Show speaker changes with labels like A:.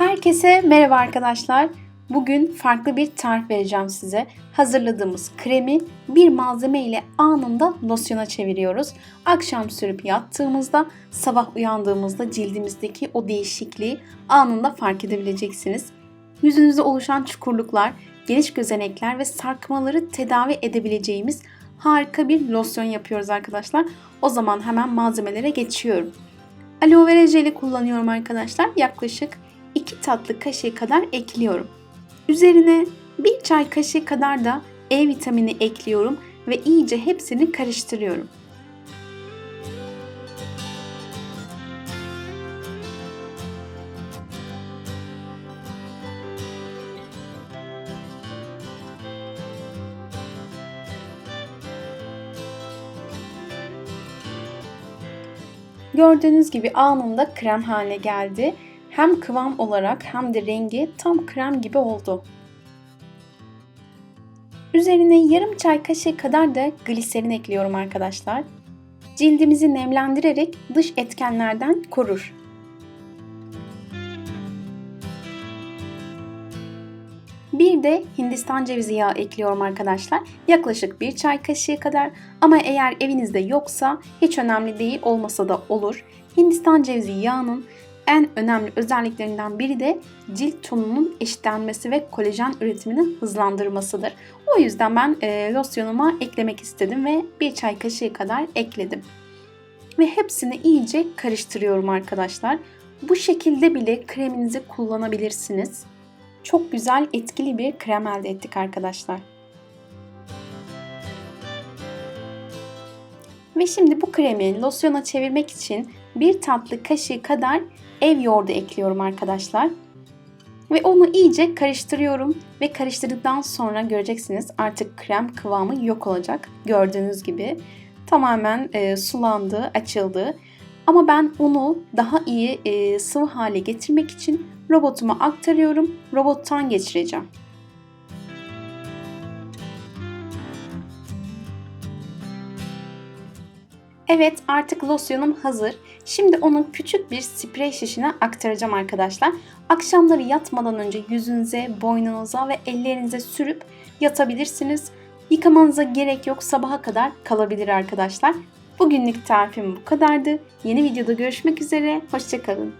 A: Herkese merhaba arkadaşlar. Bugün farklı bir tarif vereceğim size. Hazırladığımız kremi bir malzeme ile anında losyona çeviriyoruz. Akşam sürüp yattığımızda, sabah uyandığımızda cildimizdeki o değişikliği anında fark edebileceksiniz. Yüzünüzde oluşan çukurluklar, geniş gözenekler ve sarkmaları tedavi edebileceğimiz harika bir losyon yapıyoruz arkadaşlar. O zaman hemen malzemelere geçiyorum. Aloe vera jeli kullanıyorum arkadaşlar. Yaklaşık 2 tatlı kaşığı kadar ekliyorum. Üzerine 1 çay kaşığı kadar da E vitamini ekliyorum ve iyice hepsini karıştırıyorum. Gördüğünüz gibi anında krem haline geldi. Hem kıvam olarak hem de rengi tam krem gibi oldu. Üzerine yarım çay kaşığı kadar da gliserin ekliyorum arkadaşlar. Cildimizi nemlendirerek dış etkenlerden korur. Bir de Hindistan cevizi yağı ekliyorum arkadaşlar. Yaklaşık bir çay kaşığı kadar ama eğer evinizde yoksa hiç önemli değil olmasa da olur. Hindistan cevizi yağının en önemli özelliklerinden biri de cilt tonunun eşitlenmesi ve kolajen üretimini hızlandırmasıdır. O yüzden ben e, losyonuma eklemek istedim ve bir çay kaşığı kadar ekledim. Ve hepsini iyice karıştırıyorum arkadaşlar. Bu şekilde bile kreminizi kullanabilirsiniz. Çok güzel etkili bir krem elde ettik arkadaşlar. Ve şimdi bu kremi losyona çevirmek için bir tatlı kaşığı kadar ev yoğurdu ekliyorum arkadaşlar. Ve onu iyice karıştırıyorum ve karıştırdıktan sonra göreceksiniz artık krem kıvamı yok olacak. Gördüğünüz gibi tamamen e, sulandı, açıldı. Ama ben onu daha iyi e, sıvı hale getirmek için robotuma aktarıyorum. Robottan geçireceğim. Evet artık losyonum hazır. Şimdi onu küçük bir sprey şişine aktaracağım arkadaşlar. Akşamları yatmadan önce yüzünüze, boynunuza ve ellerinize sürüp yatabilirsiniz. Yıkamanıza gerek yok sabaha kadar kalabilir arkadaşlar. Bugünlük tarifim bu kadardı. Yeni videoda görüşmek üzere. Hoşçakalın.